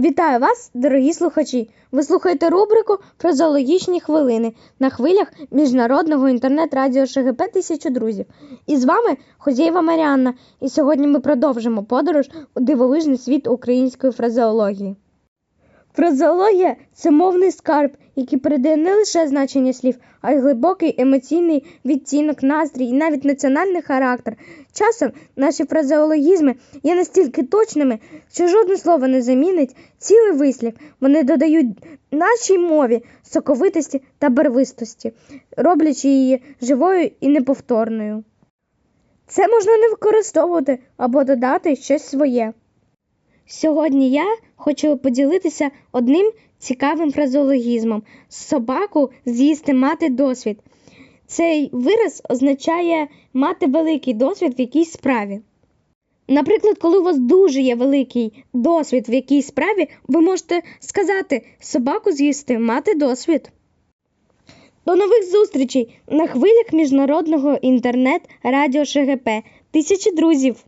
Вітаю вас, дорогі слухачі! Ви слухаєте рубрику про зоологічні хвилини на хвилях міжнародного інтернет-радіо ШГП Тисячу друзів. І з вами Хозєєва Маріанна. І сьогодні ми продовжимо подорож у дивовижний світ української фразеології. Фразеологія це мовний скарб, який передає не лише значення слів, а й глибокий емоційний відтінок, настрій і навіть національний характер. Часом наші фразеологізми є настільки точними, що жодне слово не замінить цілий вислів. Вони додають нашій мові соковитості та барвистості, роблячи її живою і неповторною. Це можна не використовувати або додати щось своє. Сьогодні я хочу поділитися одним цікавим фразеологізмом собаку з'їсти мати досвід. Цей вираз означає мати великий досвід в якійсь справі. Наприклад, коли у вас дуже є великий досвід в якійсь справі, ви можете сказати собаку з'їсти мати досвід. До нових зустрічей на хвилях міжнародного інтернет радіо ШГП. Тисячі друзів!